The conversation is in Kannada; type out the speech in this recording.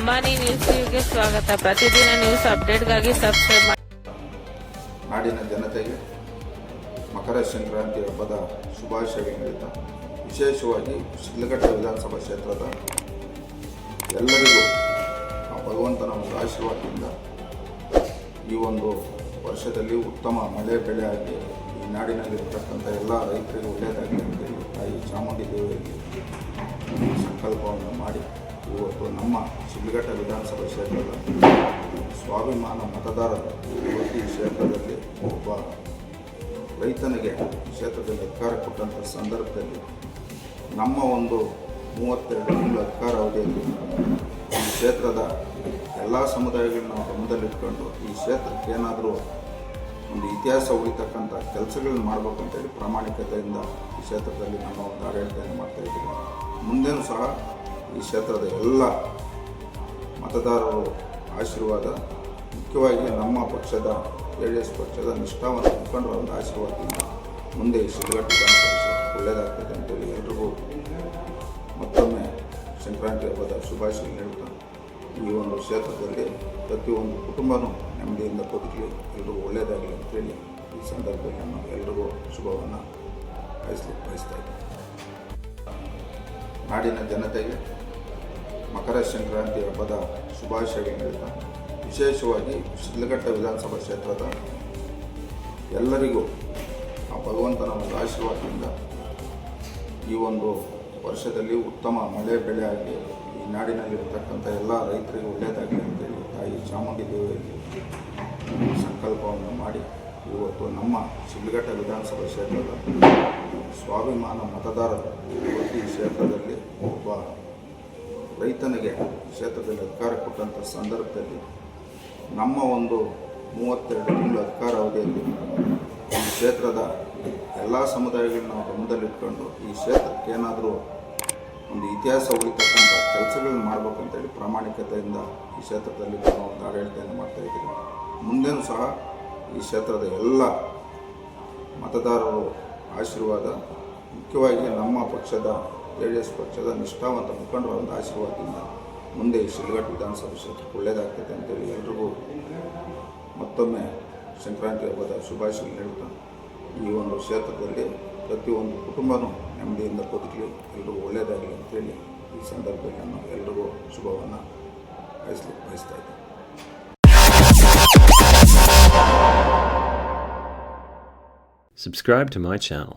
ಅಂಬಾನಿ ನ್ಯೂಸ್ಗೆ ಸ್ವಾಗತ. ಪ್ರತಿದಿನ ನ್ಯೂಸ್ ಅಪ್ಡೇಟ್ಗಾಗಿ ಸಬ್ಸ್ಕ್ರೈಬ್ ಮಾಡಿ ನಾಡಿನ ಜನತೆಗೆ ಮಕರ ಸಂಕ್ರಾಂತಿ ಹಬ್ಬದ ಶುಭಾಶಯ ವಿಶೇಷವಾಗಿ ಶಿಡ್ಲಘಟ್ಟ ವಿಧಾನಸಭಾ ಕ್ಷೇತ್ರದ ಎಲ್ಲರಿಗೂ ಆ ಭಗವಂತನ ಒಂದು ಆಶೀರ್ವಾದದಿಂದ ಈ ಒಂದು ವರ್ಷದಲ್ಲಿ ಉತ್ತಮ ಮಳೆ ಬೆಳೆ ಆಗಿ ಈ ನಾಡಿನಲ್ಲಿರ್ತಕ್ಕಂಥ ಎಲ್ಲ ರೈತರಿಗೂ ಒಳ್ಳೆಯದಾಗಲಿ ಅಂತೇಳಿ ತಾಯಿ ಚಾಮುಂಡಿ ದೇವರಿಗೆ ಸಂಕಲ್ಪವನ್ನು ಮಾಡಿ ಇವತ್ತು ನಮ್ಮ ಶಿಡ್ಲಘಟ್ಟ ವಿಧಾನಸಭಾ ಕ್ಷೇತ್ರದ ಸ್ವಾಭಿಮಾನ ಮತದಾರರು ಇವತ್ತು ಈ ಕ್ಷೇತ್ರದಲ್ಲಿ ಒಬ್ಬ ರೈತನಿಗೆ ಕ್ಷೇತ್ರದಲ್ಲಿ ಅಧಿಕಾರ ಕೊಟ್ಟಂಥ ಸಂದರ್ಭದಲ್ಲಿ ನಮ್ಮ ಒಂದು ಮೂವತ್ತೆರಡು ತಿಂಗಳ ಅಧಿಕಾರ ಅವಧಿಯಲ್ಲಿ ಈ ಕ್ಷೇತ್ರದ ಎಲ್ಲ ಸಮುದಾಯಗಳನ್ನ ಗಮನದಲ್ಲಿಟ್ಕೊಂಡು ಈ ಕ್ಷೇತ್ರಕ್ಕೆ ಏನಾದರೂ ಒಂದು ಇತಿಹಾಸ ಉಳಿತಕ್ಕಂಥ ಕೆಲಸಗಳನ್ನ ಮಾಡಬೇಕಂತೇಳಿ ಪ್ರಾಮಾಣಿಕತೆಯಿಂದ ಈ ಕ್ಷೇತ್ರದಲ್ಲಿ ನಮ್ಮ ಒಂದು ಆಡಳಿತವನ್ನು ಮಾಡ್ತಾ ಇದ್ದೀವಿ. ಮುಂದೇನು ಸಹ ಈ ಕ್ಷೇತ್ರದ ಎಲ್ಲ ಮತದಾರರು ಆಶೀರ್ವಾದ, ಮುಖ್ಯವಾಗಿ ನಮ್ಮ ಪಕ್ಷದ ಜೆ ಡಿ ಎಸ್ ಪಕ್ಷದ ನಿಷ್ಠಾವಂತ ಮುಖಂಡರ ಒಂದು ಆಶೀರ್ವಾದದಿಂದ ಮುಂದೆ ಕ್ಷೇತ್ರ ಒಳ್ಳೆಯದಾಗ್ತದೆ ಅಂತೇಳಿ ಎಲ್ರಿಗೂ ಮತ್ತೊಮ್ಮೆ ಸಂಕ್ರಾಂತಿ ಹಬ್ಬದ ಶುಭಾಶಯ ನೀಡುತ್ತಾ ಈ ಒಂದು ಕ್ಷೇತ್ರದಲ್ಲಿ ಪ್ರತಿಯೊಂದು ಕುಟುಂಬನೂ ನೆಮ್ಮದಿಯಿಂದ ಬದುಕಲಿ, ಎಲ್ರಿಗೂ ಒಳ್ಳೆಯದಾಗಲಿ ಅಂತೇಳಿ ಈ ಸಂದರ್ಭದಲ್ಲಿ ನಾನು ಎಲ್ರಿಗೂ ಶುಭವನ್ನು ಬಯಸಲಿಕ್ಕೆ ಬಯಸ್ತಾ ಇದ್ದೀನಿ. ನಾಡಿನ ಜನತೆಗೆ ಮಕರ ಸಂಕ್ರಾಂತಿ ಹಬ್ಬದ ಶುಭಾಶಯಗಳು ನೀಡುತ್ತಾ ವಿಶೇಷವಾಗಿ ಶಿಡ್ಲಘಟ್ಟ ವಿಧಾನಸಭಾ ಕ್ಷೇತ್ರದ ಎಲ್ಲರಿಗೂ ಆ ಭಗವಂತನ ಒಂದು ಆಶೀರ್ವಾದದಿಂದ ಈ ಒಂದು ವರ್ಷದಲ್ಲಿ ಉತ್ತಮ ಮಳೆ ಬೆಳೆ ಆಗಿ ಈ ನಾಡಿನಲ್ಲಿರತಕ್ಕಂಥ ಎಲ್ಲ ರೈತರಿಗೂ ಒಳ್ಳೆಯದಾಗಲಿ ಅಂತೇಳಿ ತಾಯಿ ಚಾಮುಂಡಿ ದೇವಿಯಲ್ಲಿ ಸಂಕಲ್ಪವನ್ನು ಮಾಡಿ ಇವತ್ತು ನಮ್ಮ ಶಿಡ್ಲಘಟ್ಟ ವಿಧಾನಸಭಾ ಕ್ಷೇತ್ರದ ಸ್ವಾಭಿಮಾನ ಮತದಾರರು ಇವತ್ತು ಈ ಕ್ಷೇತ್ರದಲ್ಲಿ ಒಬ್ಬ ರೈತನಿಗೆ ಕ್ಷೇತ್ರದಲ್ಲಿ ಅಧಿಕಾರ ಕೊಟ್ಟಂಥ ಸಂದರ್ಭದಲ್ಲಿ ನಮ್ಮ ಒಂದು ಮೂವತ್ತೆರಡು ತಿಂಗಳ ಅಧಿಕಾರ ಅವಧಿಯಲ್ಲಿ ಈ ಕ್ಷೇತ್ರದ ಎಲ್ಲ ಸಮುದಾಯಗಳನ್ನ ಗಮನದಲ್ಲಿಟ್ಕೊಂಡು ಈ ಕ್ಷೇತ್ರಕ್ಕೆ ಏನಾದರೂ ಒಂದು ಇತಿಹಾಸ ಉಳಿತಕ್ಕಂಥ ಕೆಲಸಗಳನ್ನ ಮಾಡಬೇಕಂತೇಳಿ ಪ್ರಾಮಾಣಿಕತೆಯಿಂದ ಈ ಕ್ಷೇತ್ರದಲ್ಲಿ ನಾವು ಒಂದು ಆಡಳಿತವನ್ನು ಮಾಡ್ತಾ ಇದ್ದೀವಿ ಮುಂದೆನೂ ಸಹ ಈ ಕ್ಷೇತ್ರದ ಎಲ್ಲ ಮತದಾರರು ಆಶೀರ್ವಾದ, ಮುಖ್ಯವಾಗಿ ನಮ್ಮ ಪಕ್ಷದ ಜೆ ಪಕ್ಷದ ನಿಷ್ಠಾವಂತ ಮುಖಂಡರ ಒಂದು ಆಶೀರ್ವಾದದಿಂದ ಮುಂದೆ ಈ ಶಿಡ್ಲಘಟ್ಟ ವಿಧಾನಸಭಾ ಕ್ಷೇತ್ರಕ್ಕೆ ಒಳ್ಳೆಯದಾಗ್ತದೆ ಅಂತೇಳಿ ಎಲ್ರಿಗೂ ಮತ್ತೊಮ್ಮೆ ಸಂಕ್ರಾಂತಿ ಹಬ್ಬದ ಶುಭಾಶಯ ನೀಡುತ್ತಾ ಈ ಒಂದು ಕ್ಷೇತ್ರದಲ್ಲಿ ಪ್ರತಿಯೊಂದು ಕುಟುಂಬನೂ ನೆಮ್ಮದಿಯಿಂದ ಬದುಕಲಿ, ಎಲ್ರಿಗೂ ಒಳ್ಳೆಯದಾಗಲಿ ಅಂತೇಳಿ ಈ ಸಂದರ್ಭದಲ್ಲಿ ನಾನು ಎಲ್ರಿಗೂ ಶುಭವನ್ನು ಬಯಸ್ಲಿಕ್ಕೆ ಬಯಸ್ತಾ ಇದ್ದೀನಿ Subscribe to my channel.